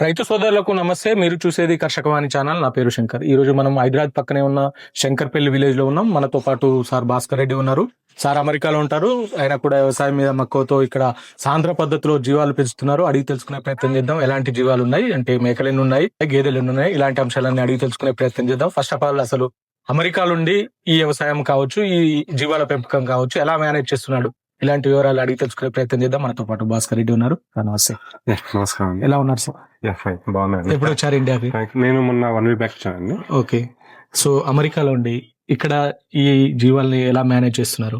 రైతు సోదరులకు నమస్తే. మీరు చూసేది కర్షకవాణి ఛానల్. నా పేరు శంకర్. ఈ రోజు మనం హైదరాబాద్ పక్కనే ఉన్న శంకర్పల్లి విలేజ్లో ఉన్నాం. మనతో పాటు సార్ భాస్కర్ రెడ్డి ఉన్నారు. సార్ అమెరికాలో ఉంటారు. ఆయన కూడా వ్యవసాయం మీద మక్కువతో ఇక్కడ సాంద్ర పద్ధతిలో జీవాలు పెంచుతున్నారు. అడిగి తెలుసుకునే ప్రయత్నం చేద్దాం. ఎలాంటి జీవాలు ఉన్నాయి? అంటే మేకలు ఎన్ని ఉన్నాయి గేదెలు ఎన్ని ఉన్నాయి. ఇలాంటి అంశాలన్నీ అడిగి తెలుసుకునే ప్రయత్నం చేద్దాం. ఫస్ట్ ఆఫ్ ఆల్ అసలు అమెరికా నుండి ఈ వ్యవసాయం కావచ్చు ఈ జీవాల పెంపకం కావచ్చు ఎలా మేనేజ్ చేస్తున్నాడు? ఇలాంటి వివరాలు అడిగి తెలుసుకునే ప్రయత్నం చేద్దాం. మనతో పాటు భాస్కర్ రెడ్డి ఉన్నారు. నమస్తే. నమస్కారం ఎలా ఉన్నారు సార్? బాగున్నాను. ఎప్పుడు వచ్చారు ఇండియాకి నేను మొన్న వన్ వీక్ బ్యాక్ వచ్చానండి ఓకే. సో అమెరికాలో ఉండి ఇక్కడ ఈ జీవాల్ని ఎలా మేనేజ్ చేస్తున్నారు?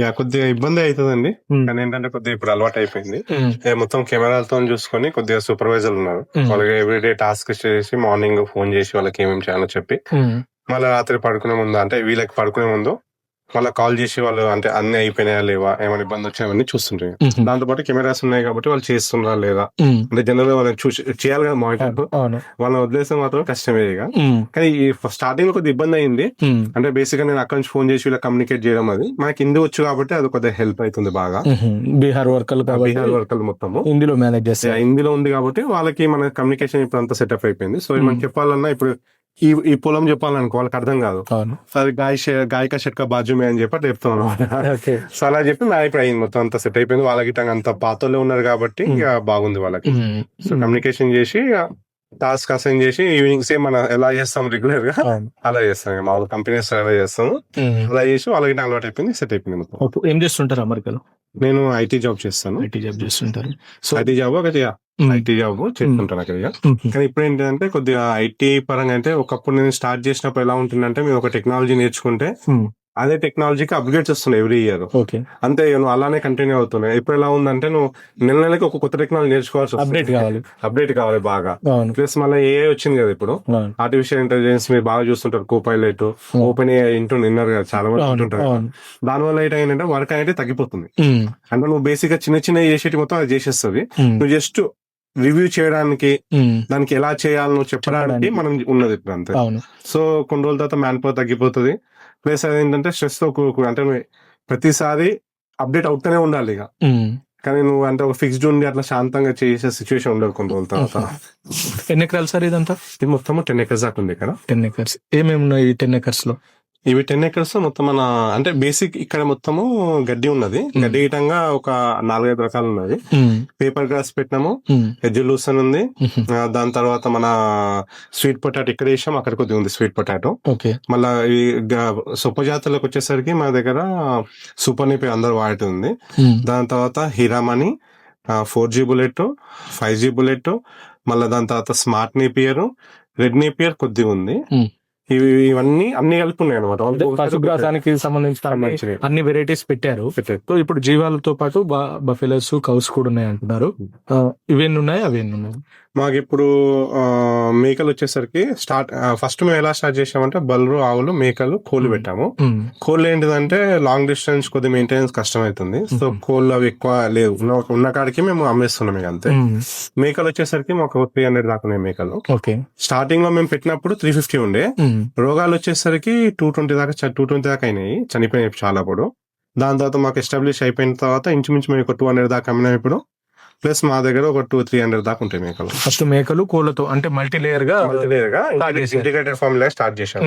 యా కొద్దిగా ఇబ్బంది అవుతుందండి. కానీ ఏంటంటే కొద్దిగా ఇప్పుడు అలవాటు అయిపోయింది. మొత్తం కెమెరాలతో చూసుకొని కొద్దిగా సూపర్వైజర్ ఉన్నారు. వాళ్ళకి ఎవ్రీడే టాస్క్ చేసి మార్నింగ్ ఫోన్ చేసి వాళ్ళకి ఏమేమి చేయాలో చెప్పి. మళ్ళీ రాత్రి పడుకునే ముందు అంటే వీళ్ళకి పడుకునే ముందు మళ్ళీ కాల్ చేసి వాళ్ళు అంటే అన్ని అయిపోయినాయా లేవా? ఏమైనా ఇబ్బంది వచ్చాయని చూస్తుంటారు. ఉమ్, దాంతో పాటు కెమెరాస్ ఉన్నాయి కాబట్టి వాళ్ళు చేస్తున్నారా లేదా? అంటే జనరల్గా వాళ్ళని చూసి చేయాలి కదా మానిటర్ వాళ్ళని వదిలేస్తే మాత్రం కష్టమే ఇక. కానీ ఈ స్టార్టింగ్లో కొద్దిగా ఇబ్బంది అయింది. అంటే బేసిక్గా నేను అక్కడి నుంచి ఫోన్ చేసి వీళ్ళకి కమ్యూనికేట్ చేయడం అది. మనకి హిందీ వచ్చు కాబట్టి అది కొద్దిగా హెల్ప్ అవుతుంది బాగా. బీహార్ వర్కర్లు బీహార్ వర్కర్లు మొత్తము. హిందీలో మేనేజ్ చేస్తారు. హిందీలో ఉంది కాబట్టి వాళ్ళకి మన కమ్యూనికేషన్ ఇప్పుడు అంతా సెటప్ అయిపోయింది. సో మనం. చెప్పాలన్నా ఇప్పుడు ఈ ఈ పొలం చెప్పాలనుకో వాళ్ళకి అర్థం కాదు. సరే గాయ గాయక షట్క బాజుమే అని చెప్పి చెప్తాం అన్నమాట. ఓకే. సో అలా చెప్పి ఇప్పుడు అయింది మొత్తం అంతా సెట్ అయిపోయింది. వాళ్ళకి అంత పాతలో ఉన్నారు కాబట్టి. ఇక బాగుంది వాళ్ళకి. సో కమ్యూనికేషన్ చేసి టాస్క్ అసైన్ చేసి ఈవినింగ్ సేమ్ మనం ఎలా చేస్తాం రెగ్యులర్గా అలా చేస్తాం మామూలు కంపెనీస్ అలా చేస్తాము. అలా చేసి వాళ్ళకి అలవాటు అయిపోయింది సెట్ అయిపోయింది మొత్తం. ఏం చేస్తుంటారు అమెరికాలో? నేను ఐటీ జాబ్ చేస్తాను. ఐటీ జాబ్ చేస్తుంటారు. సో ఐటీ జాబ్ ఒకటి ఐటీ జాబ్ చేస్తుంటాను అక్కడ ఇక. ఉమ్, కానీ ఇప్పుడు ఏంటంటే కొద్దిగా ఐటీ పరంగా అంటే ఒకప్పుడు నేను స్టార్ట్ చేసినప్పుడు ఎలా ఉంటుందంటే మేము ఒక టెక్నాలజీ నేర్చుకుంటే అదే టెక్నాలజీకి అప్గ్రేడ్స్ వస్తున్నాయి ఎవ్రీ ఇయర్. ఓకే అంతే నువ్వు అలానే కంటిన్యూ అవుతున్నాయి ఇప్పుడు ఎలా ఉందంటే నువ్వు నెల నెలకి ఒక కొత్త టెక్నాలజీ నేర్చుకోవాల్సి అప్డేట్ కావాలి. అప్డేట్ కావాలి బాగా. ప్లస్ మళ్ళీ ఏ వచ్చింది కదా ఇప్పుడు. ఆర్టిఫిషియల్ ఇంటెలిజెన్స్ మీరు బాగా చూస్తుంటారు co pilot open A into నిన్నారు కదా చాలా మంది ఉంటుంటారు అవును. దానివల్ల ఏంటంటే వర్క్ అనేది తగ్గిపోతుంది. అంటే నువ్వు బేసిక్గా చిన్న చిన్న చేసేటి మొత్తం అది చేసేస్తుంది. నువ్వు జస్ట్ రివ్యూ చేయడానికి దానికి ఎలా చేయాలో చెప్పడానికి. మనం ఉన్నది ఇప్పుడు అంతే. సో కొన్ని రోజుల తర్వాత మ్యాన్ పవర్ తగ్గిపోతుంది. ప్లస్ అదేంటంటే స్ట్రెస్తో కూడుకుని అంటే ప్రతిసారి అప్డేట్ అవుతూనే ఉండాలి ఇక. కానీ నువ్వు అంటే ఒక ఫిక్స్డ్ ఉండి అట్లా శాంతంగా చేసే సిచ్యువేషన్ ఉండదు కొన్ని రోజుల తర్వాత. ఎన్ని ఎకరాలు సార్ ఇదంతా? ఇది మొత్తం టెన్ ఎకర్స్ దాకా ఉంది ఇక్కడ. టెన్ ఎకర్స్ ఏమేమి ఉన్నాయి టెన్ ఎకర్స్లో? ఇవి టెన్ ఎకర్స్ మొత్తం మన అంటే బేసిక్ ఇక్కడ మొత్తము గడ్డి ఉన్నది. గడ్డి గీటంగా ఒక నాలుగైదు రకాలు ఉన్నది ఉమ్, పేపర్ గ్రాస్ పెట్టినాము. ఉమ్, ఎజ్యులూసన్ ఉంది. దాని తర్వాత మన స్వీట్ పొటాటో ఇక్కడ వేసాం. అక్కడ కొద్దిగా ఉంది స్వీట్ పొటాటో. ఓకే. మళ్ళా ఈ గ- సొప్ప జాతులకు వచ్చేసరికి మా దగ్గర సూపర్ నిపి అందరు వాడుతుంది. దాని తర్వాత Hiramani four G bullet five G bullet మళ్ళీ దాని తర్వాత స్మార్ట్ నేపియర్ రెడ్ నేపియర్ కొద్దిగా ఉంది. Hmm. ఇవి ఇవన్నీ అన్ని కలిపి ఉన్నాయి అనమాట పశుగ్రాసానికి సంబంధించిన అన్ని- వెరైటీస్ పెట్టారు. సో ఇప్పుడు జీవాలతో పాటు బఫెలోస్ కౌస్ కూడా ఉన్నాయి అంటున్నారు ఇవన్నీ ఉన్నాయి? అవి ఎన్ని ఉన్నాయి? మాకు ఇప్పుడు మేకలు వచ్చేసరికి స్టార్ట్ ఫస్ట్ మేము ఎలా స్టార్ట్ చేసామంటే బల్లు ఆవులు మేకలు కోళ్ళు. పెట్టాము. కోళ్ళు ఏంటిదంటే లాంగ్ డిస్టెన్స్ కొద్ది మెయింటెనెన్స్ కష్టం అవుతుంది సో. కోళ్ళు అవి ఎక్కువ లేవు. ఉన్న- కాడికి మేము అమ్మేస్తున్నాం ఇక అంతే. మేకలు వచ్చేసరికి మాకు త్రీ హండ్రెడ్ దాకా ఉన్నాయి మేకలు. ఓకే. స్టార్టింగ్లో మేము పెట్టినప్పుడు త్రీ ఫిఫ్టీ ఉండే. రోగాలు వచ్చేసరికి టూ ట్వంటీ దాకా టూ ట్వంటీ దాకా అయినాయి. చనిపోయినాయి చాలా అప్పుడు దాని తర్వాత మాకు ఎస్టాబ్లిష్ అయిపోయిన తర్వాత ఇంచుమించు మేము ఒక టూ హండ్రెడ్ దాకా అమ్మినాం ఇప్పుడు. ప్లస్ మా దగ్గర ఒక టూ త్రీ హండ్రెడ్ దాకా ఉంటాయి మేకలు ఫస్ట్ మేకలు కోళ్ళతో అంటే మల్టీ లేయర్గా Start చేశారు. ఇంటిగ్రేటెడ్ ఫార్మ్ లాగా స్టార్ట్ చేశాం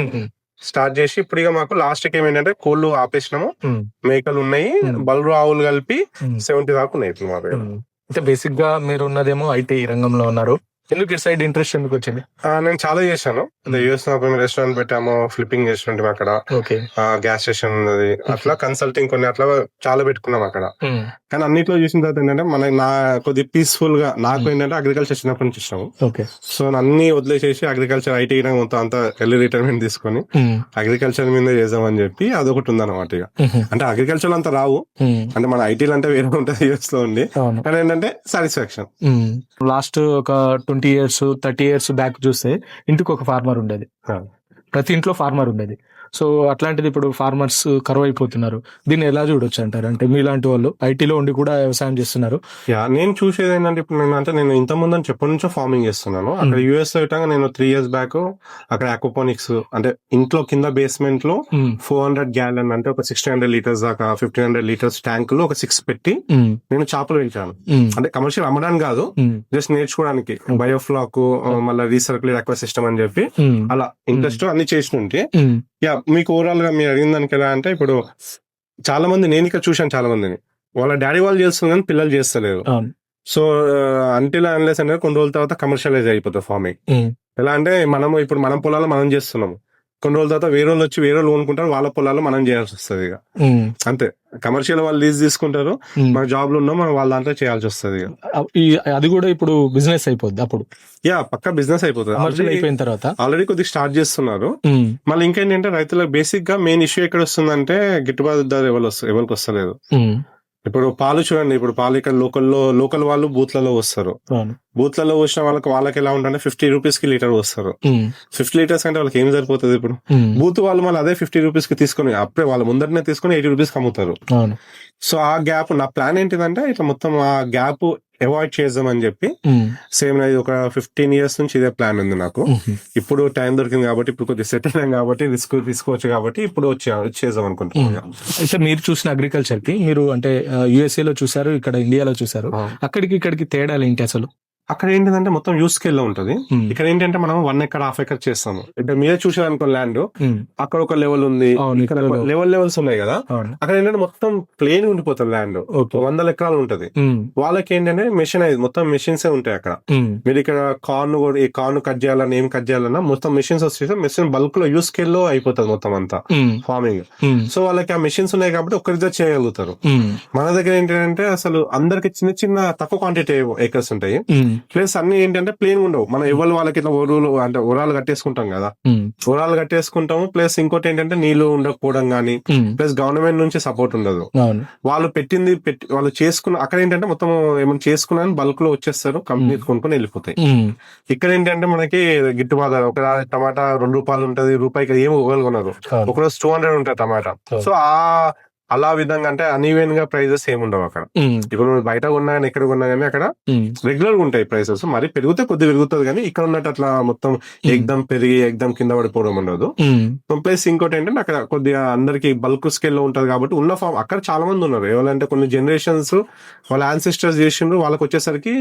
స్టార్ట్ చేసి ఇప్పుడు ఇక మాకు లాస్ట్కి ఏమైందంటే కోళ్ళు ఆపేసినాము మేకలు ఉన్నాయి. బల్రు ఆవులు కలిపి. సెవెంటీ దాకా ఉన్నాయి ఇప్పుడు మా దగ్గర. అంటే బేసిక్గా మీరు ఉన్నదేమో ఐటీ రంగంలో ఉన్నారు ఎందుకు ఇటు సైడ్ ఇంట్రెస్ట్ ఎందుకు వచ్చింది? నేను చాలా చేశాను. యూఎస్ రెస్టారెంట్ పెట్టాము ఫ్లిప్పింగ్ చేస్తుంటాం అక్కడ. గ్యాస్ స్టేషన్ ఉన్నది. అట్లా కన్సల్టింగ్ కొన్ని అట్లా చాలా పెట్టుకున్నాం అక్కడ. ఉమ్, కానీ అన్నిట్లో చూసిన తర్వాత ఏంటంటే మన నా కొద్ది పీస్ఫుల్గా నాకు ఏంటంటే అగ్రికల్చర్ చిన్నప్పటి నుంచి ఇష్టం ఓకే. సో అన్ని వదిలేసేసి అగ్రికల్చర్ ఐటీ మొత్తం అంతా ఎల్లి రిటైర్మెంట్ తీసుకొని అగ్రికల్చర్ మీద చేద్దామని చెప్పి అదొకటి ఉందన్నమాట ఇక. అంటే అగ్రికల్చర్ అంతా రావు. అంటే మన ఐటీలు అంటే వేరే ఉంటుంది యూఎస్ లో ఉండి. కానీ ఏంటంటే సాటిస్ఫాక్షన్ లాస్ట్ ఒక twenty years thirty years back చూస్తే ఇంటికి ఒక ఫార్మర్ ఉండేది. ప్రతి ఇంట్లో ఫార్మర్ ఉండేది సో అట్లాంటిది ఇప్పుడు ఫార్మర్స్ కరువు అయిపోతున్నారు. దీన్ని ఎలా చూడొచ్చు అంటారు? అంటే మీలాంటి వాళ్ళు ఐటీలో ఉండి కూడా వ్యవసాయం చేస్తున్నారు. యా నేను చూసేది ఏంటంటే ఇప్పుడు నేను అంటే నేను ఇంత ముందు చెప్పటి నుంచో ఫార్మింగ్ చేస్తున్నాను. అక్కడ యుఎస్లో నేను త్రీ ఇయర్స్ బ్యాక్ అక్కడ అక్వపోనిక్స్ అంటే ఇంట్లో కింద బేస్మెంట్లో ఫోర్ హండ్రెడ్ గ్యాలన్ అంటే ఒక సిక్స్టీన్ హండ్రెడ్ లీటర్స్ దాకా ఫిఫ్టీన్ హండ్రెడ్ లీటర్స్ ట్యాంక్లో ఒక సిక్స్ పెట్టి ఉమ్, నేను చేపలు పెంచాను. ఉమ్, అంటే కమర్షియల్ అమ్మడానికి కాదు జస్ట్ నేర్చుకోవడానికి. బయోఫ్లాక్ మళ్ళీ రీసర్క్యులేట్ అక్వా సిస్టమ్ అని చెప్పి అలా ఇంట్రెస్ట్ అన్ని చేసినుంటే ఉమ్, యా మీకు ఓవరాల్గా మీరు అడిగిన దానికి ఎలా అంటే ఇప్పుడు చాలా మంది నేను ఇక్కడ చూశాను చాలా మందిని. వాళ్ళ డాడీ వాళ్ళు చేస్తున్నారు కానీ పిల్లలు చేస్తలేరు. సో అంటిల్ అన్లెస్ అనేది కొన్ని రోజుల తర్వాత కమర్షియలైజ్ అయిపోతుంది ఫార్మింగ్ ఎలా అంటే మనం ఇప్పుడు మన పొలాలు మనం చేస్తున్నాము. కొన్ని రోజుల తర్వాత వేరే వాళ్ళు వచ్చి వేరే వాళ్ళు కొనుక్కుంటారు వాళ్ళ పొలాలు మనం చేయాల్సి వస్తుంది ఇక. అంతే. కమర్షియల్ వాళ్ళు లీజ్ తీసుకుంటారు. మన జాబ్లో ఉన్నాం మనం వాళ్ళ దాంట్లో చేయాల్సి వస్తుంది అది కూడా ఇప్పుడు బిజినెస్ అయిపోద్ది అప్పుడు. యా పక్క బిజినెస్ అయిపోతుంది. అయిపోయిన తర్వాత. ఆల్రెడీ కొద్దిగా స్టార్ట్ చేస్తున్నారు. మళ్ళీ ఇంకేంటంటే రైతులకు బేసిక్గా మెయిన్ ఇష్యూ ఎక్కడ వస్తుందంటే గిట్టుబాటు ధర ఎవరు ఎవరికి వస్తలేదు. ఇప్పుడు పాలు చూడండి ఇప్పుడు పాలు ఇక్కడ లోకల్లో లోకల్ వాళ్ళు బూత్లలో వస్తారు. బూత్లలో వచ్చిన వాళ్ళకి వాళ్ళకి ఎలా ఉంటుందంటే ఫిఫ్టీ రూపీస్కి లీటర్ వస్తారు ఫిఫ్టీ లీటర్స్ అంటే వాళ్ళకి ఏం సరిపోతుంది ఇప్పుడు? బూత్ వాళ్ళు మళ్ళీ అదే ఫిఫ్టీ రూపీస్కి తీసుకొని అప్పుడే వాళ్ళ ముందరనే తీసుకొని ఎయిటీ రూపీస్ అమ్ముతారు. సో ఆ గ్యాప్ నా ప్లాన్ ఏంటిదంటే ఇట్లా మొత్తం ఆ గ్యాప్ అవాయిడ్ చేద్దామని చెప్పి సేమ్ నాది ఒక ఫిఫ్టీన్ ఇయర్స్ నుంచి ఇదే ప్లాన్ ఉంది నాకు. ఇప్పుడు టైం దొరికింది కాబట్టి ఇప్పుడు కొద్దిగా సెట్ అయినాం కాబట్టి రిస్క్ తీసుకోవచ్చు కాబట్టి ఇప్పుడు వచ్చే చేద్దాం అనుకుంటున్నాను అయితే మీరు చూసిన అగ్రికల్చర్కి మీరు అంటే యుఎస్ఏ లో చూసారు ఇక్కడ ఇండియాలో చూసారు. అక్కడికి ఇక్కడికి తేడాలు ఏంటి అసలు? అక్కడ ఏంటిదంటే మొత్తం యూస్ స్కేల్లో ఉంటది. ఇక్కడ ఏంటంటే మనం వన్ ఎకర్ హాఫ్ ఎకర్ చేస్తాము. అంటే మీరే చూసారనుకో ల్యాండ్ ఉమ్, అక్కడ ఒక లెవెల్ ఉంది. ఇక్కడ లెవెల్ లెవెల్స్ ఉన్నాయి కదా. అక్కడ ఏంటంటే మొత్తం ప్లేన్ ఉండిపోతుంది ల్యాండ్ వందల ఎకరాలు ఉంటది. ఉమ్, వాళ్ళకి ఏంటంటే మెషిన్ అయ్యేది మొత్తం మెషిన్స్ ఉంటాయి అక్కడ. ఉమ్, మీరు ఇక్కడ కార్న్ కూడా ఈ కార్న్ కట్ చేయాలన్నా ఏం కట్ చేయాలన్నా మొత్తం మెషిన్స్ వచ్చేసి మెషిన్ బల్క్లో యూస్ స్కేల్లో అయిపోతుంది మొత్తం అంతా. ఫార్మింగ్ సో వాళ్ళకి ఆ మెషిన్స్ ఉన్నాయి కాబట్టి ఒక్కరిద్దరు చేయగలుగుతారు. మన దగ్గర ఏంటంటే అసలు అందరికి చిన్న చిన్న తక్కువ క్వాంటిటీ ఏకర్స్ ఉంటాయి. ప్లస్ అన్ని ఏంటంటే ప్లేన్ ఉండవు. మనం ఎవరు వాళ్ళకి ఇట్లా ఒరువులు అంటే ఉరాలు కట్టేసుకుంటాం కదా. ఉమ్, ఉరాలు కట్టేసుకుంటాము. ప్లస్ ఇంకోటి ఏంటంటే నీళ్ళు ఉండకపోవడం గానీ ప్లస్ గవర్నమెంట్ నుంచి సపోర్ట్ ఉండదు. వాళ్ళు పెట్టింది పెట్టి వాళ్ళు చేసుకున్న అక్కడ ఏంటంటే మొత్తం ఏమైనా చేసుకున్నా బల్క్లో వచ్చేస్తారు. కంపెనీ కొనుక్కొని వెళ్ళిపోతాయి. ఇక్కడ ఏంటంటే మనకి గిట్టుబాటు. ఒక టమాటా రెండు రూపాయలు ఉంటది రూపాయికి ఏమి. ఒకరోజు టూ హండ్రెడ్ ఉంటుంది టమాటా. సో ఆ అలా విధంగా అంటే అన్ఈవెన్గా ప్రైజెస్ ఏమి ఉండవు అక్కడ. ఇప్పుడు నువ్వు బయట కొన్నా కానీ ఎక్కడ కొన్నా కానీ అక్కడ రెగ్యులర్గా ఉంటాయి ప్రైసెస్ మరి పెరిగితే కొద్ది పెరుగుతుంది కానీ ఇక్కడ ఉన్నట్టు అట్లా మొత్తం ఎగ్దమ్ పెరిగి ఎగ్దమ్ కింద పడిపోవడం ఉండదు. ప్లస్ ఇంకోటి ఏంటంటే అక్కడ కొద్దిగా అందరికి బల్క్ స్కేల్లో ఉంటది కాబట్టి ఉన్న ఫామ్ అక్కడ చాలా మంది ఉన్నారు. ఎవరంటే కొన్ని జనరేషన్స్ వాళ్ళ ఆన్సిస్టర్స్ చేసిండ్రు వాళ్ళకి వచ్చేసరికి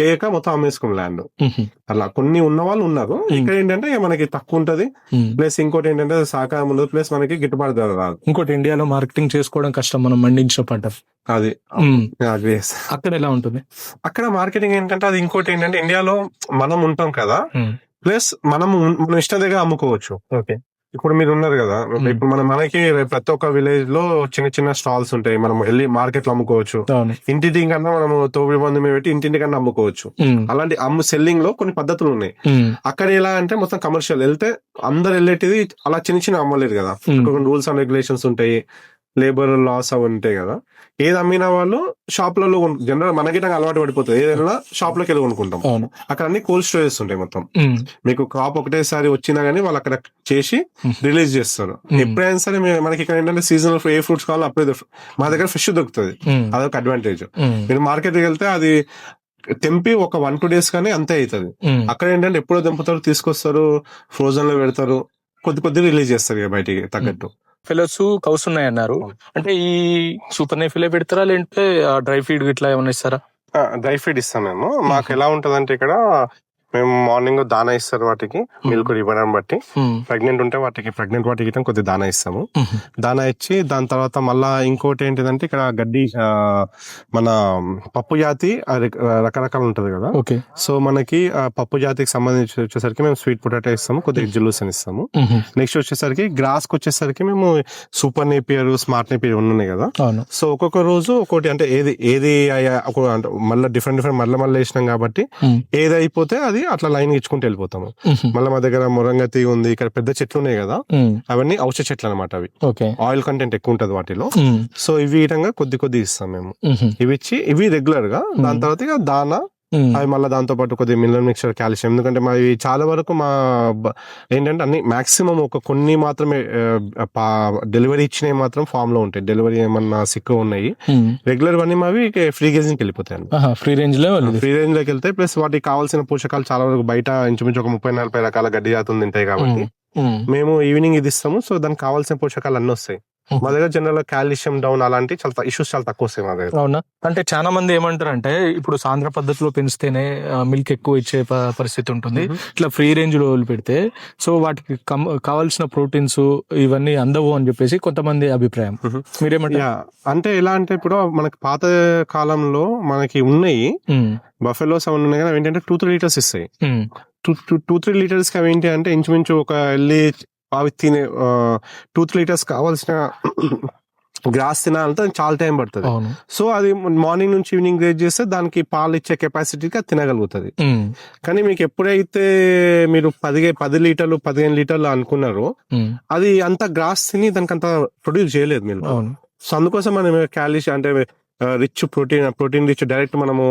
చేయక మొత్తం అమ్మేసుకున్న ల్యాండ్ అలా కొన్ని ఉన్న వాళ్ళు ఉన్నారు. ఇక్కడ ఏంటంటే మనకి తక్కువ ఉంటది. ప్లస్ ఇంకోటి ఏంటంటే సహకారం ఉండదు. ప్లస్ మనకి గిట్టుబాటు ధర రాదు. ఇంకోటి ఇండియాలో మార్కెటింగ్ చేసుకోవడం కష్టం. మనం మండించిన పంట. అది. అక్కడ ఎలా ఉంటుంది? అక్కడ మార్కెటింగ్ ఏంటంటే అది ఇంకోటి ఏంటంటే ఇండియాలో మనం ఉంటాం కదా. ప్లస్ మనం మన ఇష్ట దగ్గర అమ్ముకోవచ్చు. ఓకే. ఇప్పుడు మీరు ఉన్నారు కదా ఇప్పుడు మన మనకి ప్రతి ఒక్క విలేజ్లో చిన్న చిన్న స్టాల్స్ ఉంటాయి. మనం వెళ్ళి మార్కెట్లో అమ్ముకోవచ్చు. ఇంటింటి కన్నా మనం తోబడి మంది పెట్టి ఇంటింటి కన్నా అమ్ముకోవచ్చు అలాంటి అమ్ము సెల్లింగ్లో కొన్ని పద్ధతులు ఉన్నాయి. అక్కడ ఎలా అంటే మొత్తం కమర్షియల్ వెళ్తే అందరు వెళ్ళేటిది అలా చిన్న చిన్న అమ్మలేరు కదా. కొన్ని రూల్స్ అండ్ రెగ్యులేషన్స్ ఉంటాయి. లేబర్ లాస్ అవి ఉంటాయి కదా. ఏది అమ్మిన వాళ్ళు షాప్లలో జనరల్ మనకి నాకు అలవాటు పడిపోతుంది. ఏదైనా షాప్లోకి వెళ్ళి కొనుక్కుంటాం. అక్కడ అన్ని కోల్డ్ స్టోరేజ్ ఉంటాయి మొత్తం. మీకు క్రాప్ ఒకటేసారి వచ్చినా గానీ వాళ్ళు అక్కడ చేసి. రిలీజ్ చేస్తారు. ఎప్పుడైనా సరే మనకి ఇక్కడ ఏంటంటే సీజనల్ ఏ ఫ్రూట్స్ కావాలో అప్పుడే మా దగ్గర ఫ్రెష్ దొరుకుతుంది. అదొక అడ్వాంటేజ్ మీరు మార్కెట్కి వెళ్తే అది తెంపి ఒక వన్ టూ డేస్ కానీ అంతే అవుతుంది అక్కడ ఏంటంటే ఎప్పుడో తెంపుతారు తీసుకొస్తారు ఫ్రోజన్లో పెడతారు కొద్ది కొద్ది రిలీజ్ చేస్తారు ఇక బయటికి తగ్గట్టు. ఫెలోస్ కౌస్ ఉన్నాయి అన్నారు అంటే ఈ సూపర్ నెఫిలే పెడతారా? లేదంటే డ్రై ఫీడ్ ఇట్లా ఏమైనా ఇస్తారా? డ్రై ఫీడ్ ఇస్తాం మేము. మాకు ఎలా ఉంటదంటే ఇక్కడ మేము మార్నింగ్ దానా ఇస్తారు వాటికి మిల్క్ ఇవ్వడం బట్టి. ప్రెగ్నెంట్ ఉంటే వాటికి ప్రెగ్నెంట్ వాటికి ఇవ్వడం కొద్ది దానా ఇస్తాము. దానా ఇచ్చి దాని తర్వాత మళ్ళా ఇంకోటి ఏంటిదంటే ఇక్కడ గడ్డి మన పప్పు జాతి రకరకాలు ఉంటది కదా. ఓకే. సో మనకి పప్పు జాతికి సంబంధించి వచ్చేసరికి మేము స్వీట్ పొటాటో ఇస్తాము కొద్దిగా జిల్లుస్ అని ఇస్తాము. నెక్స్ట్ వచ్చేసరికి గ్రాస్కి వచ్చేసరికి మేము సూపర్ నేపియర్ స్మార్ట్ నేపియర్ ఉన్నాయి కదా. సో ఒక్కొక్క రోజు ఒక్కొక్కటి అంటే ఏది ఏది మళ్ళీ డిఫరెంట్ డిఫరెంట్ మళ్ళీ మళ్ళీ వేసినాం కాబట్టి ఏది అయిపోతే అది అట్లా లైన్ ఇచ్చుకుంటూ వెళ్ళిపోతాము. మళ్ళీ మా దగ్గర మురంగతి ఉంది ఇక్కడ పెద్ద చెట్లు ఉన్నాయి కదా అవన్నీ ఔషధ చెట్లు అనమాట అవి ఆయిల్ కంటెంట్ ఎక్కువ ఉంటది వాటిలో. సో ఇవి విధంగా కొద్ది కొద్ది ఇస్తాం మేము. ఇవి ఇచ్చి ఇవి రెగ్యులర్గా దాని తర్వాత ఇక దానా అవి మళ్ళీ దాంతో పాటు కొద్దిగా మినరల్ మిక్చర్ కాల్షియం. ఎందుకంటే మా చాలా వరకు మా ఏంటంటే అన్ని మాక్సిమం ఒక కొన్ని మాత్రమే డెలివరీ ఇచ్చినవి మాత్రం ఫామ్లో ఉంటాయి. డెలివరీ ఏమన్నా సిక్ ఉన్నాయి. ఉమ్. రెగ్యులర్ అన్ని మావి ఫ్రీ గేజింగ్కి వెళ్ళిపోతాయి ఫ్రీ రేంజ్లో. ఫ్రీ రేంజ్లోకి వెళ్తే ప్లస్ వాటికి కావాల్సిన పోషకాలు చాలా వరకు బయట ఇంచుమించు ఒక ముప్పై నలభై రకాల గడ్డి జాతులు తింటాయి కాబట్టి ఉమ్, మేము ఈవినింగ్ ఇది ఇస్తాము. సో దానికి కావాల్సిన పోషకాలు అన్ని వస్తాయి. మా దగ్గర జనరల్ కాల్షియం డౌన్ అలాంటి చాలా ఇష్యూస్ చాలా తక్కువ వస్తాయి మా దగ్గర. అవునా? అంటే చాలా మంది ఏమంటారు అంటే ఇప్పుడు సాంద్ర పద్ధతిలో పెంచితేనే మిల్క్ ఎక్కువ ఇచ్చే పరిస్థితి ఉంటుంది. ఇట్లా ఫ్రీ రేంజ్లో పెడితే సో వాటికి కావాల్సిన ప్రోటీన్స్ ఇవన్నీ అందవు అని చెప్పేసి కొంతమంది అభిప్రాయం. మీరేమంటారు? అంటే ఎలా అంటే ఇప్పుడు మనకి పాత కాలంలో మనకి ఉన్నాయి బఫెలోస్ అవన్నీ ఉన్నాయి కానీ అవి ఏంటంటే టూ త్రీ లీటర్స్ ఇస్తాయి. టూ టూ త్రీ లీటర్స్ అవి ఏంటి అంటే ఇంచుమించు ఒక వెళ్ళి అవి తినే టూ త్రీ లీటర్స్ కావాల్సిన గ్రాస్ తినాలంటే చాలా టైం పడుతుంది. సో అది మార్నింగ్ నుంచి ఈవినింగ్ గ్రేజ్ చేస్తే దానికి పాలు ఇచ్చే కెపాసిటీకి అది తినగలుగుతుంది. కానీ మీకు ఎప్పుడైతే మీరు పదిహే పది లీటర్లు పదిహేను లీటర్లు అనుకున్నారో అది అంత గ్రాస్ తిని దానికి అంత ప్రొడ్యూస్ చేయలేదు మీరు. సో అందుకోసం మనం క్యాలిష్ అంటే rich protein protein rich direct మనము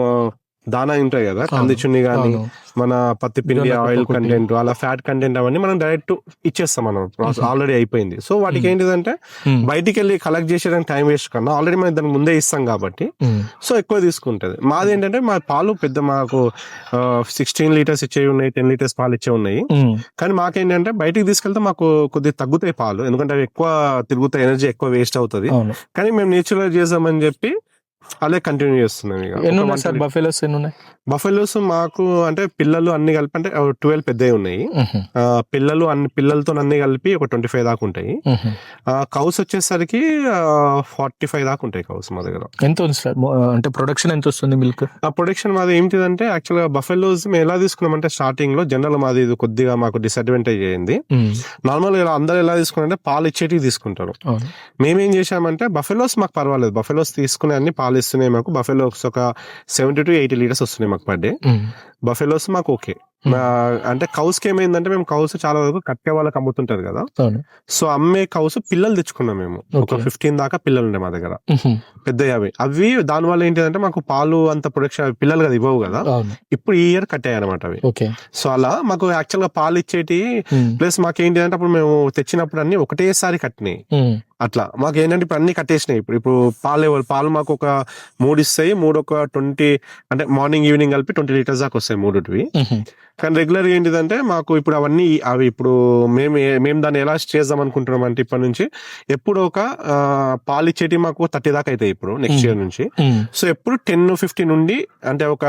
దానా ఉంటాయి కదా కందిచున్ని కానీ మన పత్తి పిండి ఆయిల్ కుట్టి. అలా ఫ్యాట్ కంటెంట్ అవన్నీ మనం డైరెక్ట్ ఇచ్చేస్తాం మనం. ఆల్రెడీ అయిపోయింది. సో వాటికి. ఏంటిదంటే బయటికి వెళ్ళి కలెక్ట్ చేసేదానికి టైం వేస్ట్ కన్నా ఆల్రెడీ మనం దానికి ముందే ఇస్తాం కాబట్టి సో ఎక్కువ తీసుకుంటది. మాది ఏంటంటే మా పాలు పెద్ద మాకు సిక్స్టీన్ లీటర్స్ ఇచ్చేవి ఉన్నాయి టెన్ లీటర్స్ పాలు ఇచ్చే ఉన్నాయి. కానీ మాకేంటంటే బయటికి తీసుకెళ్తే మాకు కొద్దిగా తగ్గుతాయి పాలు. ఎందుకంటే అవి ఎక్కువ తిరుగుతాయి ఎనర్జీ ఎక్కువ వేస్ట్ అవుతుంది. కానీ మేము నేచురల్ చేద్దామని చెప్పి అదే కంటిన్యూ చేస్తున్నాం ఇక. ఎన్ని ఉన్నాయి సార్? బఫెలోస్ ఎన్ని ఉన్నాయి? బఫెలోస్ మాకు అంటే పిల్లలు అన్ని కలిపి అంటే ట్వెల్వ్ పెద్దవి ఉన్నాయి. ఆ, పిల్లలు అన్ని పిల్లలతో అన్ని కలిపి ఒక ట్వంటీ ఫైవ్ దాకా ఉంటాయి. ఉహు. కౌస్ వచ్చేసరికి ఫార్టీ ఫైవ్ దాకా ఉంటాయి కౌస్ మా దగ్గర. ఎంత ఉంది సార్? మొ- అంటే ప్రొడక్షన్ ఎంత వస్తుంది మిల్క్ ఆ ప్రొడక్షన్ మాది ఏంటిదంటే యాక్చువల్గా బఫెలోస్ మేము ఎలా తీసుకున్నామంటే స్టార్టింగ్లో జనరల్ మాది ఇది కొద్దిగా మాకు డిసడ్వాంటేజ్ అయ్యింది నార్మల్గా అందరూ ఎలా తీసుకున్నారంటే పాలు ఇచ్చేటివి తీసుకుంటారు. మేమేం చేశామంటే బఫెలోస్ మాకు పర్వాలేదు. బఫెలోస్ తీసుకునే అన్ని పాలు ఇస్తున్నాయి మాకు. బఫెలోస్ ఒక సెవెంటీ టు ఎయిటీ లీటర్స్ వస్తున్నాయి మాకు పర్ డే బఫెలోస్ మాకు ఓకే. మా- అంటే కౌస్కి ఏమైందంటే మేము కౌస్ చాలా వరకు కట్టే వాళ్ళకి అమ్ముతుంటారు కదా. సో అమ్మే కౌస్ పిల్లలు తెచ్చుకున్నాం మేము. ఒక. ఫిఫ్టీన్ దాకా పిల్లలు ఉండే మా దగ్గర. పెద్ద అవి అవి దాని వల్ల ఏంటిదంటే మాకు పాలు అంత ప్రొడక్షన్ పిల్లలు కదా ఇవ్వవు కదా. ఇప్పుడు ఈ ఇయర్ కట్టాయి అనమాట అవి సో అలా మాకు యాక్చువల్గా పాలు ఇచ్చేటి ఉమ్, ప్లస్ మాకు ఏంటి అంటే అప్పుడు మేము తెచ్చినప్పుడు అన్ని ఒకటేసారి కట్టినాయి. ఉమ్, అట్లా. మాకు ఏంటంటే ఇప్పుడు అన్ని కట్టేసినాయి. ఇప్పుడు ఇప్పుడు పాలు ఇవ్వాలి పాలు మాకు ఒక మూడు ఇస్తాయి. మూడు ఒక ట్వంటీ అంటే మార్నింగ్ ఈవినింగ్ కలిపి ట్వంటీ లీటర్స్ దాకా వస్తాయి. మూడుటివి. ఉహు, కానీ రెగ్యులర్ ఏంటిదంటే మాకు ఇప్పుడు అవన్నీ అవి ఇప్పుడు మేము మేము దాన్ని ఎలా చేద్దాం అనుకుంటున్నాం అంటే ఇప్పటి నుంచి ఎప్పుడు ఒక పాలు ఇచ్చేటి మాకు థర్టీ దాకా అవుతాయి ఇప్పుడు నెక్స్ట్. ఇయర్ నుంచి. సో ఎప్పుడు టెన్ ఫిఫ్టీ నుండి అంటే ఒక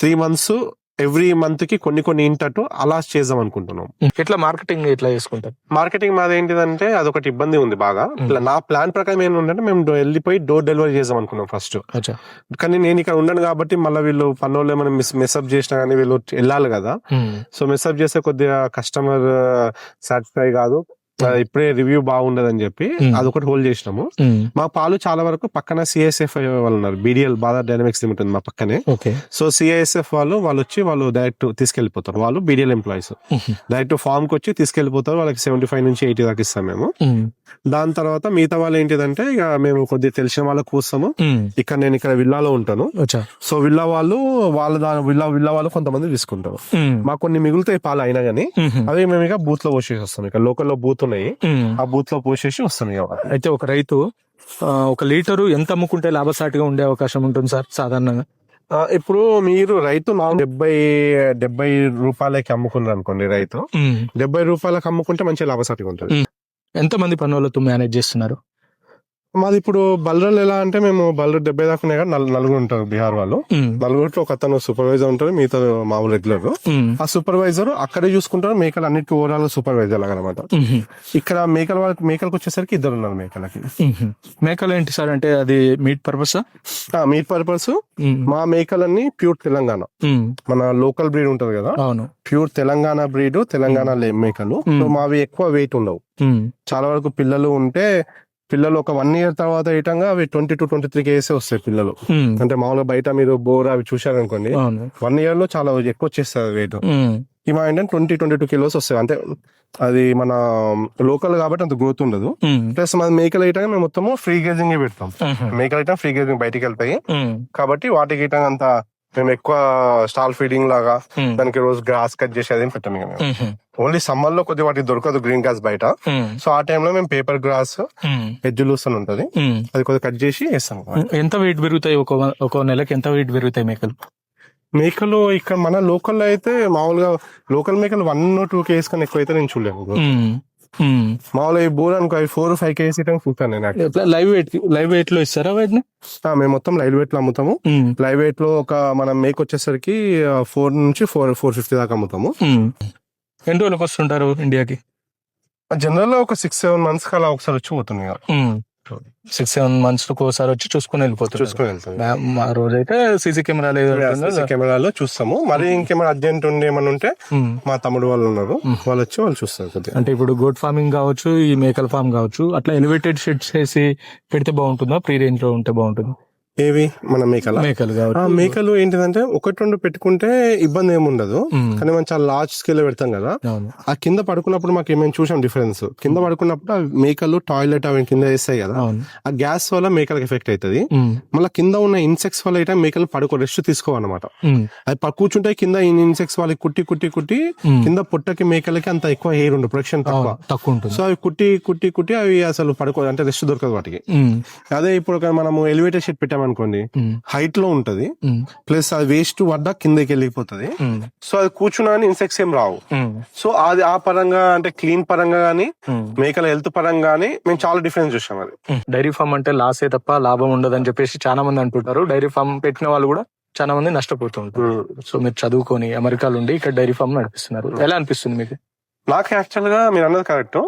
త్రీ మంత్స్ ఎవ్రీ మంత్కి కొన్ని కొన్ని ఇంటట్టు అలా చేద్దాం అనుకుంటున్నాం. ఎట్లా మార్కెటింగ్ ఎట్లా చేసుకుంటారు? మార్కెటింగ్ మాది ఏంటిదంటే అదొకటి ఇబ్బంది ఉంది బాగా. ఇట్లా నా ప్లాన్ ప్రకారం ఏంటంటే మేము వెళ్ళిపోయి డోర్ డెలివరీ చేద్దాం అనుకున్నాం ఫస్ట్. అచ్చా. కానీ నేను ఇక్కడ ఉండను కాబట్టి మళ్ళీ వీళ్ళు పన్నోళ్ళు ఏమైనా మిస్ మెస్అప్ చేసినా కానీ వీళ్ళు వెళ్ళాలి కదా. సో మెస్అప్ చేస్తే కొద్దిగా కస్టమర్ సాటిస్ఫై కాదు. ఆ, ఇప్పుడే రివ్యూ బాగుండదని చెప్పి Hmm. అదొకటి హోల్డ్ చేసినాము. మా పాలు చాలా వరకు పక్కన సిఎస్ఎఫ్ వాళ్ళు ఉన్నారు. బీడిఎల్ బాధా డైనమిక్స్ లిమిటెడ్ మా పక్కనే. సో సిఐఎస్ఎఫ్ వాళ్ళు వాళ్ళు వచ్చి వాళ్ళు డైరెక్ట్ తీసుకెళ్ళిపోతారు వాళ్ళు బీడిఎల్ ఎంప్లాయీస్ డైరెక్ట్ ఫామ్కి వచ్చి తీసుకెళ్ళిపోతారు వాళ్ళకి సెవెంటీ ఫైవ్ నుంచి ఎయిటీ దాకా ఇస్తాం మేము. దాని తర్వాత మిగతా వాళ్ళు ఏంటిదంటే ఇక మేము కొద్దిగా తెలిసిన వాళ్ళకి కూస్తాము. ఇక్కడ నేను ఇక్కడ విల్లాలో ఉంటాను. సో విల్లా వాళ్ళు వాళ్ళ దాని విల్లా విల్లా వాళ్ళు కొంతమంది తీసుకుంటారు. మాకు కొన్ని మిగులుతాయి పాలు అయినా కానీ అవి మేము ఇక బూత్లో పోసేసి వస్తాం. ఇక లోకల్లో బూత్ ఉన్నాయి. ఆ బూత్లో పోసేసి వస్తాం ఇక అయితే ఒక రైతు ఒక లీటరు ఎంత అమ్ముకుంటే లాభసాటిగా ఉండే అవకాశం ఉంటుంది సార్ సాధారణంగా? ఇప్పుడు మీరు రైతు నాలుగు డెబ్బై డెబ్బై రూపాయలకి అమ్ముకున్నారు అనుకోండి రైతు. డెబ్బై రూపాయలకు అమ్ముకుంటే మంచి లాభసాటిగా ఉంటుంది. ఎంత మంది పనులతో మేనేజ్ చేస్తున్నారు? మాది ఇప్పుడు బల్రలు ఎలా అంటే మేము బల్రు డెబ్బై దాకా ఉన్నాయి కదా నలు- నలుగురు ఉంటారు బీహార్ వాళ్ళు. నలుగురిలో ఒక అతను సూపర్వైజర్ ఉంటారు మిగతా మామూలు రెగ్యులర్ ఆ సూపర్వైజర్ అక్కడే చూసుకుంటారు మేకలు అన్నిటికీ ఓవరాల్ సూపర్వైజర్ లాగా అనమాట. ఇక్కడ మేకల వాళ్ళకి మేకలకు వచ్చేసరికి ఇద్దరు ఉన్నారు మేకలకి. మేకలు ఏంటి సార్? అంటే అది మీట్ పర్పస్ మీట్ పర్పస్ మా మేకలన్నీ ప్యూర్ తెలంగాణ. మన లోకల్ బ్రీడ్ ఉంటది కదా. ప్యూర్ తెలంగాణ బ్రీడ్ తెలంగాణ మేకలు. మావి ఎక్కువ వెయిట్ ఉండవు. చాలా వరకు పిల్లలు ఉంటే పిల్లలు ఒక వన్ ఇయర్ తర్వాత ఏటంగా అవి ట్వంటీ టు ట్వంటీ త్రీ కేజెస్ వస్తాయి పిల్లలు. అంటే మామూలుగా బయట మీరు బోర్ అవి చూశారనుకోండి వన్ ఇయర్లో చాలా ఎక్కువ వచ్చేస్తుంది వెయిట్ మా ఏంటంటే ట్వంటీ ట్వంటీ టూ కిలోస్ వస్తాయి. అంటే అది మన లోకల్ కాబట్టి అంత గ్రోత్ ఉండదు. ప్లస్ మన మేకలు ఐటమ్ మేము మొత్తము ఫ్రీ గేజింగ్ పెడతాం. మేకలు ఐటమ్ ఫ్రీ గేజింగ్ బయటికి వెళ్తాయి. కాబట్టి వాటికి ఐటమ్ అంత మేము ఎక్కువ స్టాల్ ఫీడింగ్ లాగా ఉమ్, దానికి రోజు గ్రాస్ కట్ చేసి అదేం పెట్టాము ఇక మేము. ఓన్లీ సమ్మర్లో కొద్దిగా వాటికి దొరకదు గ్రీన్ గ్రాస్ బయట. సో ఆ టైంలో మేము పేపర్ గ్రాస్ ఉమ్, ఎజ్జులూస్ అని ఉంటది. అది కొద్దిగా కట్ చేసి వేస్తాం ఎంత వెయిట్ పెరుగుతాయి ఒక ఒక నెలకి ఎంత వెయిట్ పెరుగుతాయి మేకలు? మేకలు ఇక్కడ మన లోకల్ అయితే మామూలుగా లోకల్ మేకలు వన్ టూ కేస్ కన్నా ఎక్కువ అయితే నేను చూడలేను. మామూలుగా ఈ బోర్ అనుకో ఫోర్ ఫైవ్ కేజీస్ ఇవ్వడం చూస్తాను నేను. లైవ్ వెయిట్ లైవ్ వెయిట్లో ఇస్తారా వాటిని? ఆ, మేము మొత్తం లైవ్ వెయిట్లో అమ్ముతాము. లైవ్ వెయిట్లో ఒక మన మేక్ వచ్చేసరికి ఫోర్ నుంచి ఫోర్ ఫోర్ ఫిఫ్టీ దాకా అమ్ముతాము. ఉమ్. ఎన్ని రోజులకు వస్తుంటారు ఇండియాకి జనరల్ ఒక సిక్స్ సెవెన్ మంత్స్ అలా ఒకసారి వచ్చి ఇక. సిక్స్ సెవెన్ మంత్స్ ఒకసారి వచ్చి చూసుకుని వెళ్ళిపోతారు. చూసుకొని వెళ్తుంది మా- రోజైతే సీసీ కెమెరా లేదు CC కెమెరాలో చూస్తాము. మరి ఇంకేమైనా అర్జెంట్ ఉండి ఏమైనా ఉంటే ఉమ్. మా తమ్ముడు వాళ్ళు ఉన్నారు. వాళ్ళు వచ్చి వాళ్ళు చూస్తారు అంటే ఇప్పుడు గోట్ ఫార్మింగ్ కావచ్చు ఈ మేకల ఫార్మ్ కావచ్చు అట్లా ఎలివేటెడ్ షెడ్స్ చేసి పెడితే బాగుంటుందా? ప్రీ రేంజ్లో ఉంటే బాగుంటుంది? ఏవి? మన మేకల? మేకలు ఆ మేకలు ఏంటిదంటే ఒకటి రెండు పెట్టుకుంటే ఇబ్బంది ఏమి ఉండదు. కానీ మనం చాలా లార్జ్ స్కేల్ పెడతాం కదా. ఆ కింద పడుకున్నప్పుడు మాకు ఏమైనా చూసాం డిఫరెన్స్ కింద పడుకున్నప్పుడు ఆ మేకలు టాయిలెట్ అవి కింద వేస్తాయి కదా. ఆ గ్యాస్ వల్ల మేకలకు ఎఫెక్ట్ అవుతుంది. మళ్ళీ కింద ఉన్న ఇన్సెక్ట్స్ వల్ల అయితే మేకలు పడుకో రెస్ట్ తీసుకోవన్నమాట. ఉమ్. అది కూర్చుంటే కింద ఇన్సెక్ట్స్ వాళ్ళకి కుట్టి కుట్టి కుట్టి. కింద పుట్టకి మేకలకి అంత ఎక్కువ హెయిర్ ఉండదు ప్రొడక్షన్ తక్కువ. తక్కువ సో అవి కుట్టి కుట్టి కుట్టి అవి అసలు పడుకో అంటే రెస్ట్ దొరకదు వాటికి. అదే ఇప్పుడు మనము ఎలివేటర్ షీట్ పెట్టామనుకోండి ఉమ్. హైట్లో ఉంటది. ప్లస్ అది వేస్ట్ పడ్డా కిందకి వెళ్ళిపోతుంది. సో అది కూర్చున్నా ఇన్సెక్ట్స్ ఏం రావు. సో అది ఆ పరంగా అంటే క్లీన్ పరంగా గానీ. మేకల హెల్త్ పరంగా గానీ మేము చాలా డిఫరెన్స్ చూసాం అది. డైరీ ఫామ్ అంటే లాసే తప్ప లాభం ఉండదు అని చెప్పేసి చాలా మంది అంటుంటారు. డైరీ ఫామ్ పెట్టిన వాళ్ళు కూడా చాలా మంది నష్టపోతూ ఉంటారు. సో మీరు చదువుకొని అమెరికాలో ఉండి ఇక్కడ డైరీ ఫామ్ నడిపిస్తున్నారు. ఎలా అనిపిస్తుంది మీకు? నాకు యాక్చువల్గా మీరు అన్నది కరెక్ట్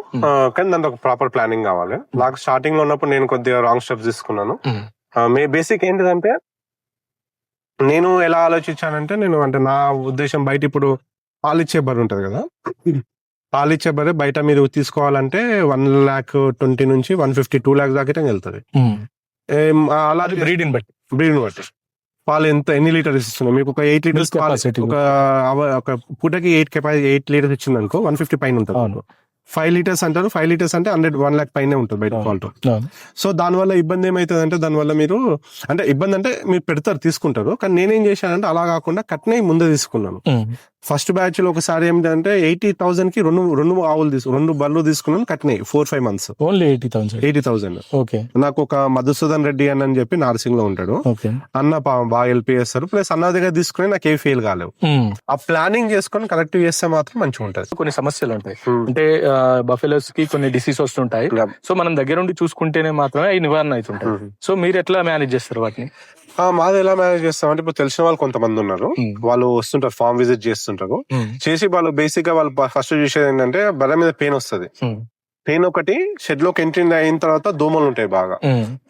కానీ దాంట్లో ఒక ప్రాపర్ ప్లానింగ్ కావాలి. నాకు స్టార్టింగ్లో ఉన్నప్పుడు నేను కొద్దిగా రాంగ్ స్టెప్స్ తీసుకున్నాను. మే బేసిక్ ఏంటిదంటే నేను ఎలా ఆలోచించానంటే నేను అంటే నా ఉద్దేశం బయట ఇప్పుడు పాలిచ్చే బర్రె ఉంటది కదా. పాలిచ్చే బర్రె బయట మీరు తీసుకోవాలంటే వన్ ల్యాక్ ట్వంటీ నుంచి వన్ ఫిఫ్టీ టూ ల్యాక్ దాకా వెళ్తుంది. అలా అది బ్రీడ్ బట్టి. బ్రీడ్ బట్టి. పాలు ఎంత ఎన్ని లీటర్స్ ఇస్తున్నాయి మీకు ఒక ఎయిట్ లీటర్స్. ఒక ఒక పూటకి ఎయిట్ కెపాసిటీ ఎయిట్ లీటర్స్ ఇచ్చింది అనుకో వన్ ఫిఫ్టీ పైన ఉంటుంది. ఫైవ్ లీటర్స్ అంటారు. ఫైవ్ లీటర్స్ అంటే హండ్రెడ్ వన్ ల్యాక్ పైనే ఉంటుంది బయట. క్వాలిటీ. సో దానివల్ల ఇబ్బంది ఏమైతుంది అంటే దానివల్ల మీరు అంటే ఇబ్బంది అంటే మీరు పెడతారు తీసుకుంటారు. కానీ నేనేం చేశానంటే అలా కాకుండా కట్నే ముందే తీసుకున్నాను. ఫస్ట్ బ్యాచ్లో ఒకసారి ఏంటంటే ఎయిటీ థౌసండ్కి రెండు రెండు ఆవులు తీసుకు రెండు బర్రెలు తీసుకున్నాను కట్నే four five months. Only eighty thousand eighty thousand okay. నాకు ఒక మధుసూదన్ రెడ్డి అని అని చెప్పి నార్సింగ్లో ఉంటాడు అన్న బాగా హెల్ప్ చేస్తారు. ప్లస్ అన్న దగ్గర తీసుకుని నాకు ఏ ఫెయిల్ కాలేవు. ఆ ప్లానింగ్ చేసుకొని కరెక్ట్ చేస్తే మాత్రం మంచిగా ఉంటుంది కొన్ని సమస్యలు ఉంటాయి. అంటే బఫెలోస్కి కొన్ని డిసీజ్ వస్తుంటాయి. సో మనం దగ్గర ఉండి చూసుకుంటేనే మాత్రమే అవి నివారణ అవుతుంటాయి. సో మీరు ఎట్లా మేనేజ్ చేస్తారు వాటిని? మాది ఎలా మేనేజ్ చేస్తాం అంటే ఇప్పుడు తెలిసిన వాళ్ళు కొంతమంది ఉన్నారు. Hmm. వాళ్ళు వస్తుంటారు ఫామ్ విజిట్ చేస్తుంటారు. చేసి వాళ్ళు బేసిక్గా వాళ్ళు ఫస్ట్ చూసేది ఏంటంటే బర్రె మీద పెయిన్ వస్తుంది. పెయిన్ ఒకటి షెడ్లోకి ఎంట్రీ అయిన తర్వాత దోమలు ఉంటాయి బాగా.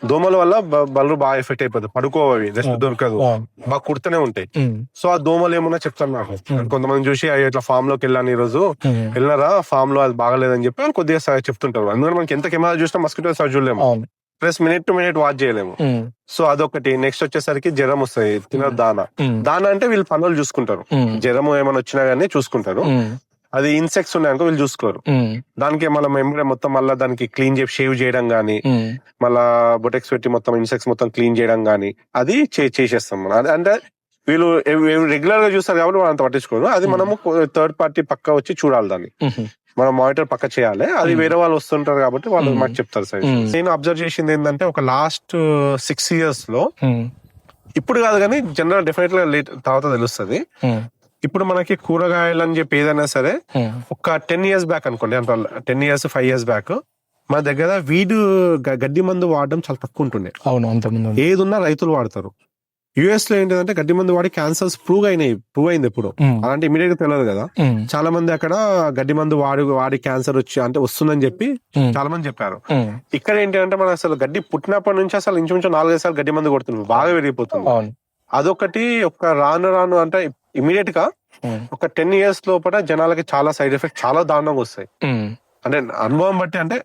దోమల వల్ల బ- బర్రెలు బాగా ఎఫెక్ట్ అయిపోతుంది పడుకోవి రెస్ట్ Hmm. దొరకదు. బాగా కుడుతూనే ఉంటాయి. సో ఆ దోమలు ఏమన్నా చెప్తాను నాకు. కొంతమంది చూసి "అయ్య, ఇట్లా ఫామ్లోకి వెళ్ళాను ఈ రోజు. వెళ్ళినారా ఫామ్లో అది బాగలేదని చెప్పి వాళ్ళు కొద్దిగా చెప్తుంటారు అందుకని మనకి ఎంత కెమెరా చూసినా మస్కిటో సార్ చూడలేము plus minute to minute watch చేయలేము. సో అదొకటి నెక్స్ట్ వచ్చేసరికి జ్వరం వస్తాయి తినరు దానా. దానా అంటే వీళ్ళు పనులు చూసుకుంటారు. జ్వరం ఏమైనా వచ్చినా గానీ చూసుకుంటారు. అది ఇన్సెక్ట్స్ ఉన్నాయనుకో వీళ్ళు చూసుకోరు. దానికి మనం ఎంబడే మొత్తం మళ్ళీ దానికి క్లీన్ చేసి షేవ్ చేయడం గానీ. మళ్ళా బొటెక్స్ పెట్టి మొత్తం ఇన్సెక్ట్స్ మొత్తం క్లీన్ చేయడం గానీ అది చేసేస్తాం మనం అది- అంటే వీళ్ళు రెగ్యులర్గా చూస్తారు కాబట్టి మనం అంత పట్టించుకోరు అది మనము థర్డ్ పార్టీ పక్క వచ్చి చూడాలి దాన్ని. మనం మానిటర్ పక్క చేయాలి అది. వేరే వాళ్ళు వస్తుంటారు కాబట్టి వాళ్ళు. మాకు చెప్తారు సార్. నేను అబ్జర్వ్ చేసింది ఏంటంటే ఒక లాస్ట్ సిక్స్ ఇయర్స్లో. ఇప్పుడు కాదు కానీ జనరల్ డెఫినెట్గా లేట్ తర్వాత తెలుస్తుంది. ఇప్పుడు మనకి కూరగాయలు అని చెప్పి ఏదైనా సరే. ఒక టెన్ ఇయర్స్ బ్యాక్ అనుకోండి అంటే ten years five years back మన దగ్గర వీడు గడ్డి మందు వాడడం చాలా తక్కువ ఉంటుండే అవును అంతకుముందు. ఏది ఉన్నా రైతులు వాడతారు యుఎస్లో ఏంటంటే గడ్డి మందు వాడి క్యాన్సర్స్ ప్రూవ్ అయినాయి ప్రూవ్ అయింది ఇప్పుడు. అలాంటి ఇమీడియట్గా తెలియదు కదా. చాలా మంది అక్కడ గడ్డి మందు వాడి వాడి క్యాన్సర్ వచ్చి అంటే వస్తుందని చెప్పి. చాలా మంది చెప్పారు. ఇక్కడ ఏంటంటే మనం అసలు గడ్డి పుట్టినప్పటి నుంచి అసలు ఇంచుమించు నాలుగైదు సార్లు గడ్డి మందు కొడుతుంది బాగా పెరిగిపోతుంది అదొకటి ఒక రాను రాను అంటే ఇమీడియట్గా. ఒక టెన్ ఇయర్స్ లోపల జనాలకి చాలా సైడ్ ఎఫెక్ట్ చాలా దారుణంగా వస్తాయి. అంటే అనుభవం బట్టి అంటే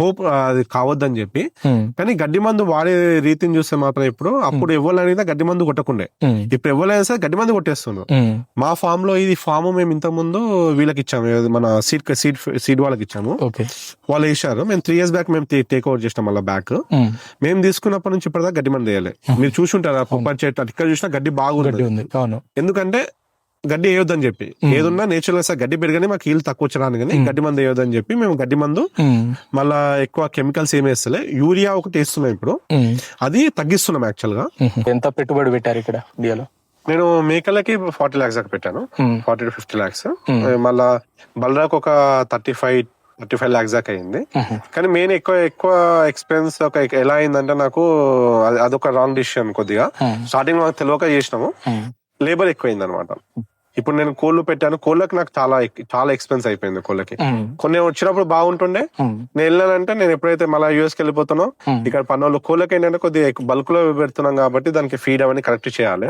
హోప్ అది కావద్దని చెప్పి. కానీ గడ్డి మందు వాడే రీతిని చూస్తే మాత్రం ఇప్పుడు అప్పుడు ఎవరైనా గడ్డి మందు కొట్టకుండే. ఇప్పుడు ఎవరైనా సరే గడ్డి మందు కొట్టేస్తున్నారు. మా ఫామ్లో ఇది ఫామ్ మేము ఇంత ముందు వీళ్ళకి ఇచ్చాము మన సీడ్ సీడ్ సీడ్ వాళ్ళకి ఇచ్చాము ఓకే. వాళ్ళు వేసారు మేము త్రీ ఇయర్స్ బ్యాక్ మేము టేక్ ఓవర్ చేసినాం మళ్ళీ బ్యాక్ మేము తీసుకున్నప్పటి నుంచి ఇప్పటిదాకా గడ్డి మంది వేయాలి. మీరు చూసుంటారా? పొప్పటి చెట్టు ఇక్కడ చూసినా గడ్డి బాగుంది. ఎందుకంటే గడ్డి వేయొద్దని చెప్పి. ఏదున్నా నేచురల్గా గడ్డి పెరగని మాకు హీల్ తక్కువ వచ్చడానికి కానీ గడ్డి మందు వేయొద్దని చెప్పి మేము గడ్డి మందు మళ్ళా ఎక్కువ కెమికల్స్ ఏమి వేస్తలే. యూరియా ఒకటి వేస్తున్నాం ఇప్పుడు. అది తగ్గిస్తున్నాం యాక్చువల్గా. ఎంత పెట్టుబడి పెట్టారు ఇక్కడ ఇండియాలో? నేను మేకలకి ఫార్టీ లాక్స్ దాకా పెట్టాను. ఫార్టీ టు ఫిఫ్టీ లాక్స్ మళ్ళా బలరాకు ఒక thirty five thirty five lakhs దాకా అయింది. కానీ మెయిన్ ఎక్కువ ఎక్కువ ఎక్స్పెన్స్ ఒక ఎలా అయిందంటే నాకు అది- అదొక రాంగ్ డిసిషన్ కొద్దిగా. స్టార్టింగ్ మాకు తెలియక చేసినాము. లేబర్ ఎక్కువైంది అనమాట ఇప్పుడు నేను కోళ్ళు పెట్టాను. కోళ్ళకి నాకు చాలా చాలా ఎక్స్పెన్స్ అయిపోయింది కోళ్ళకి. కొన్ని వచ్చినప్పుడు బాగుంటుండే. నేను వెళ్ళానంటే నేను ఎప్పుడైతే మళ్ళీ యూఎస్కి వెళ్ళిపోతానో. ఇక్కడ పనులు కోళ్ళకి ఏంటంటే కొద్దిగా బల్క్లో పెడుతున్నాం కాబట్టి దానికి ఫీడ్ అవన్నీ కరెక్ట్ చేయాలి.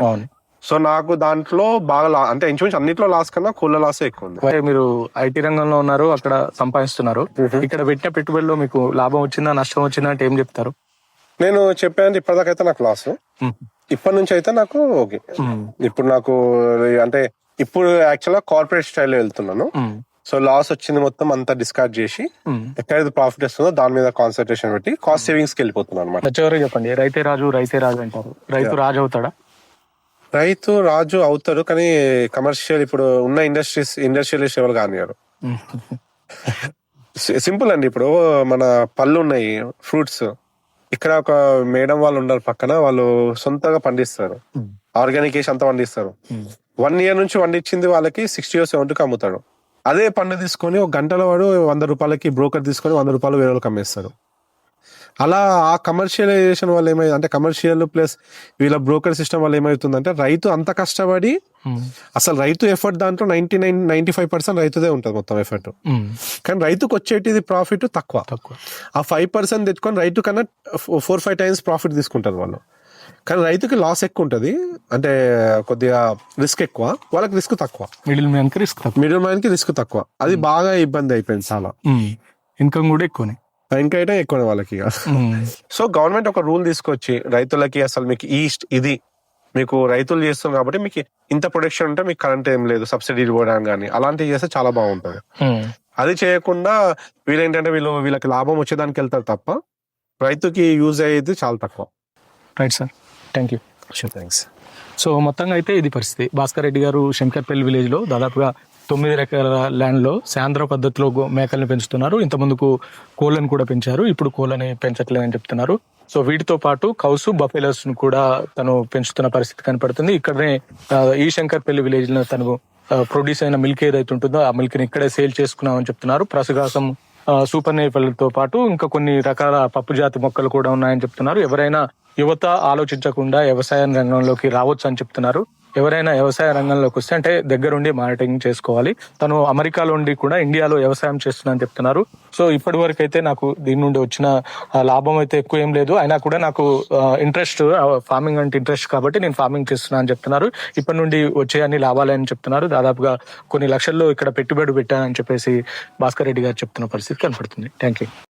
సో నాకు దాంట్లో బాగా అంటే ఇంచుమించు అన్నిట్లో లాస్ కన్నా కోళ్ళ లాస్ ఎక్కువ ఉంది. మరి ఐటీ రంగంలో ఉన్నారు అక్కడ సంపాదిస్తున్నారు. ఇక్కడ పెట్టిన పెట్టుబడిలో మీకు లాభం వచ్చిందా నష్టం వచ్చిందా అంటే ఏం చెప్తారు? నేను చెప్పాను ఇప్పటిదాకైతే నాకు లాస్ ఇప్పటి నుంచి అయితే నాకు ఓకే. ఇప్పుడు నాకు అంటే ఇప్పుడు యాక్చువల్గా కార్పొరేట్ స్టైల్లో వెళ్తున్నాను. సో లాస్ వచ్చింది మొత్తం అంతా డిస్కార్డ్ చేసి. ఎక్కడైతే ప్రాఫిట్ వస్తుందో దాని మీద కాన్సన్ట్రేషన్ పెట్టి కాస్ట్ సేవింగ్స్కి వెళ్ళిపోతున్నాను అనమాట చెప్పండి. రైతే రాజు రైతే రాజు అంటారు. రైతు రాజు అవుతాడా? రైతు రాజు అవుతారు కానీ కమర్షియల్ ఇప్పుడు ఉన్న ఇండస్ట్రీస్ ఇండస్ట్రియలిస్ట్ ఎవరు ఉమ్, సింపుల్ అండి ఇప్పుడు. మన పళ్ళు ఉన్నాయి ఫ్రూట్స్ ఇక్కడ ఒక మేడం వాళ్ళు ఉన్నారు పక్కన వాళ్ళు సొంతంగా పండిస్తారు. ఆర్గానిక్ వేసి అంతా పండిస్తారు. వన్ ఇయర్ నుంచి వండించింది వాళ్ళకి సిక్స్టీ ఓ సెవెంటీకి అమ్ముతాడు. అదే పండు తీసుకొని ఒక గంటలో వాడు వంద రూపాయలకి బ్రోకర్ తీసుకొని వంద రూపాయలు వేరే వాళ్ళకి అమ్మేస్తారు అలా ఆ కమర్షియలైజేషన్ వల్ల ఏమై అంటే కమర్షియల్ ప్లస్ వీళ్ళ బ్రోకర్ సిస్టమ్ వల్ల ఏమవుతుందంటే రైతు అంత కష్టపడి ఉమ్, అసలు రైతు ఎఫర్ట్ దాంట్లో ninety nine ninety five percent రైతుదే ఉంటుంది మొత్తం ఎఫర్ట్. ఉమ్, కానీ రైతుకు వచ్చేటిది ప్రాఫిట్ తక్కువ. తక్కువ. ఆ ఫైవ్ పర్సెంట్ తెచ్చుకొని రైతు కన్నా ఫోర్ ఫైవ్ టైమ్స్ ప్రాఫిట్ తీసుకుంటారు వాళ్ళు. కానీ రైతుకి లాస్ ఎక్కువ ఉంటుంది అంటే కొద్దిగా రిస్క్ ఎక్కువ. వాళ్ళకి రిస్క్ తక్కువ. మిడిల్ మ్యాన్కి రిస్క్ మిడిల్ మ్యాన్కి రిస్క్ తక్కువ. అది బాగా ఇబ్బంది అయిపోయింది చాలా. ఇన్కమ్ కూడా ఎక్కువనే. ఇంకా అయితే ఎక్కువ వాళ్ళకి సో గవర్నమెంట్ ఒక రూల్ తీసుకొచ్చి రైతులకి అసలు మీకు ఈస్ట్ ఇది మీకు రైతులు చేస్తాం కాబట్టి మీకు ఇంత ప్రొడక్షన్ ఉంటే మీకు కరెంట్ ఏం లేదు. సబ్సిడీ ఇవ్వడానికి కానీ అలాంటివి చేస్తే చాలా బాగుంటుంది. అది చేయకుండా వీళ్ళేంటంటే వీళ్ళు వీళ్ళకి లాభం వచ్చేదానికి వెళ్తారు తప్ప రైతుకి యూజ్ అయ్యేది చాలా తక్కువ. Right sir thank you thanks so మొత్తంగా అయితే ఇది పరిస్థితి. భాస్కర్ రెడ్డి గారు శంకర్పల్లి విలేజ్లో దాదాపుగా తొమ్మిది రకాల ల్యాండ్లో సాంద్ర పద్ధతిలో గో- మేకల్ని పెంచుతున్నారు. ఇంత ముందుకు కోళ్ళని కూడా పెంచారు. ఇప్పుడు కోళ్ళని పెంచట్లేదని చెప్తున్నారు. సో వీటితో పాటు కౌసు బఫెలర్స్ను కూడా తను పెంచుతున్న పరిస్థితి కనపడుతుంది. ఇక్కడనే ఈ శంకర్పల్లి విలేజ్లో తను ప్రొడ్యూస్ అయిన మిల్క్ ఏదైతే ఉంటుందో ఆ మిల్క్ని ఇక్కడే సేల్ చేసుకున్నామని చెప్తున్నారు. ప్రసగాసం సూపర్ నేపలతో పాటు ఇంకా కొన్ని రకాల పప్పు జాతి మొక్కలు కూడా ఉన్నాయని చెప్తున్నారు. ఎవరైనా యువత ఆలోచించకుండా వ్యవసాయ రంగంలోకి రావచ్చు అని చెప్తున్నారు. ఎవరైనా వ్యవసాయ రంగంలోకి వస్తే అంటే దగ్గరుండి మానిటరింగ్ చేసుకోవాలి. తను అమెరికాలో ఉండి కూడా ఇండియాలో వ్యవసాయం చేస్తున్నా అని చెప్తున్నారు. సో ఇప్పటి వరకు అయితే నాకు దీని నుండి వచ్చిన లాభం అయితే ఎక్కువ ఏం లేదు. అయినా కూడా నాకు ఇంట్రెస్ట్ ఫార్మింగ్ అంటే ఇంట్రెస్ట్ కాబట్టి నేను ఫార్మింగ్ చేస్తున్నా అని చెప్తున్నారు. ఇప్పటి నుండి వచ్చే అన్ని లాభాలని అని చెప్తున్నారు. దాదాపుగా కొన్ని లక్షల్లో ఇక్కడ పెట్టుబడి పెట్టానని చెప్పేసి భాస్కర్ రెడ్డి గారు చెప్తున్న పరిస్థితి కనపడుతుంది. Thank you